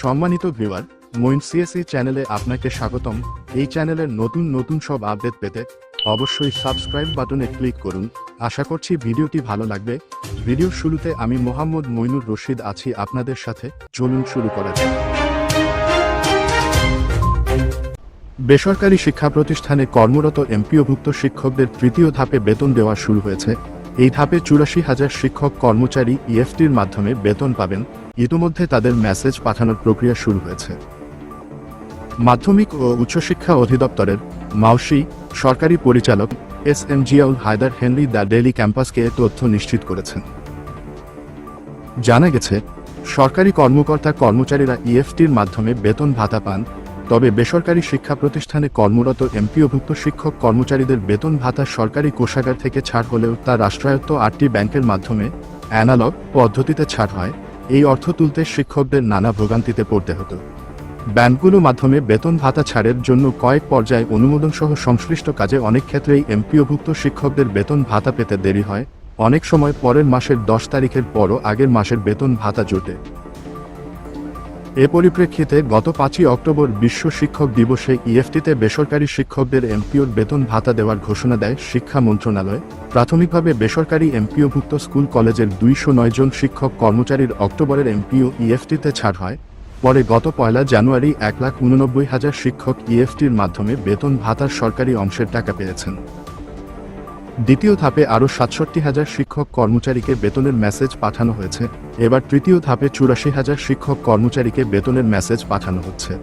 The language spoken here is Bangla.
সম্মানিত ভিউয়ার মইন সিএসি চ্যানেলে আপনাকে স্বাগতম। এই চ্যানেলের নতুন নতুন সব আপডেট পেতে অবশ্যই সাবস্ক্রাইব বাটনে ক্লিক করুন। আশা করছি ভিডিওটি ভালো লাগবে। ভিডিওর শুরুতে আমি মোহাম্মদ মইনুর রশিদ আছি আপনাদের সাথে। চলুন শুরু করা যাক। বেসরকারি শিক্ষা প্রতিষ্ঠানে কর্মরত এমপিওভুক্ত শিক্ষকদের তৃতীয় ধাপে বেতন দেওয়া শুরু হয়েছে। এই ধাপে চুরাশি হাজার শিক্ষক কর্মচারী ইএফটির মাধ্যমে বেতন পাবেন। ইতিমধ্যে তাদের মেসেজ পাঠানোর প্রক্রিয়া শুরু হয়েছে। মাধ্যমিক ও উচ্চশিক্ষা অধিদপ্তরের মাউসি সরকারি পরিচালক S M Ziaul Haider Henry the Daily ক্যাম্পাসকে তথ্য নিশ্চিত করেছেন। জানা গেছে, সরকারি কর্মকর্তা কর্মচারীরা ইএফটির মাধ্যমে বেতন ভাতা পান তবে বেসরকারি শিক্ষা প্রতিষ্ঠানে কর্মরত এমপিওভুক্ত শিক্ষক কর্মচারীদের বেতন ভাতা সরকারি কোষাগার থেকে ছাড় হলেও তা রাষ্ট্রায়ত্ত আটটি ব্যাংকের মাধ্যমে অ্যানালগ পদ্ধতিতে ছাড় হয়। এই অর্থ তুলতে শিক্ষকদের নানা ভোগান্তিতে পড়তে হতো। ব্যাংকগুলো মাধ্যমে বেতন ভাতা ছাড়ের জন্য কয়েক পর্যায়ে অনুমোদন সহ সংশ্লিষ্ট কাজে অনেক ক্ষেত্রেই এমপিওভুক্ত শিক্ষকদের বেতন ভাতা পেতে দেরি হয়। অনেক সময় পরের মাসের দশ তারিখের পরও আগের মাসের বেতন ভাতা জোটে। এ পরিপ্রেক্ষিতে গত পাঁচই অক্টোবর বিশ্ব শিক্ষক দিবসে ইএফটিতে বেসরকারি শিক্ষকদের এমপিওর বেতন ভাতা দেওয়ার ঘোষণা দেয় শিক্ষা মন্ত্রণালয়। প্রাথমিকভাবে বেসরকারি এমপিওভুক্ত স্কুল কলেজের দুইশো নয় জন শিক্ষক কর্মচারীর অক্টোবরের এমপিও ইএফটিতে ছাড় হয়। পরে গত পয়লা জানুয়ারি এক লাখ উননব্বই হাজার শিক্ষক ইএফটির মাধ্যমে বেতন ভাতার সরকারি অংশের টাকা পেয়েছেন। দ্বিতীয় ধাপে আরও সাতষট্টি হাজার শিক্ষক কর্মচারীকে বেতনের মেসেজ পাঠানো হয়েছে। এবার তৃতীয় ধাপে চুরাশি হাজার শিক্ষক কর্মচারীকে বেতনের মেসেজ পাঠানো হচ্ছে।